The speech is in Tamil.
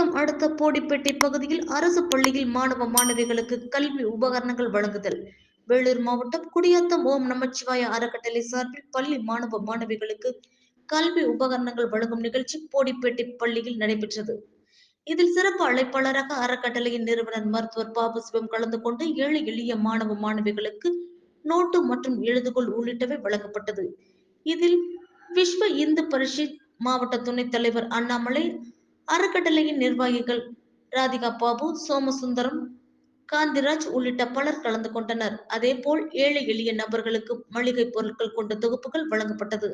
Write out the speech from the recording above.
குடியாத்தம் அடுத்த போடிப்பேட்டை பகுதியில் அரசு பள்ளியில் மாணவ மாணவிகளுக்கு கல்வி உபகரணங்கள் வழங்குதல். வேலூர் மாவட்டம் குடியாத்தம் ஓம் நமச்சிவாய அறக்கட்டளை சார்பில் பள்ளி மாணவ மாணவிகளுக்கு கல்வி உபகரணங்கள் வழங்கும் நிகழ்ச்சி போடிப்பேட்டை பள்ளியில் நடைபெற்றது. இதில் சிறப்பு அழைப்பாளராக அறக்கட்டளையின் நிறுவனர் மருத்துவர் பாபு சிவம் கலந்து கொண்டு ஏழை எளிய மாணவ மாணவிகளுக்கு நோட்டு மற்றும் எழுதுகோள் உள்ளிட்டவை வழங்கப்பட்டது. இதில் விஸ்வ இந்து பரிஷத் மாவட்ட துணைத் தலைவர் அண்ணாமலை அறக்கட்டளையின் நிர்வாகிகள் ராதிகா பாபு சோமசுந்தரம் காந்திராஜ் உள்ளிட்ட பலர் கலந்து கொண்டனர். அதேபோல் ஏழை எளிய நபர்களுக்கு மளிகை பொருட்கள் கொண்ட தொகுப்புகள் வழங்கப்பட்டது.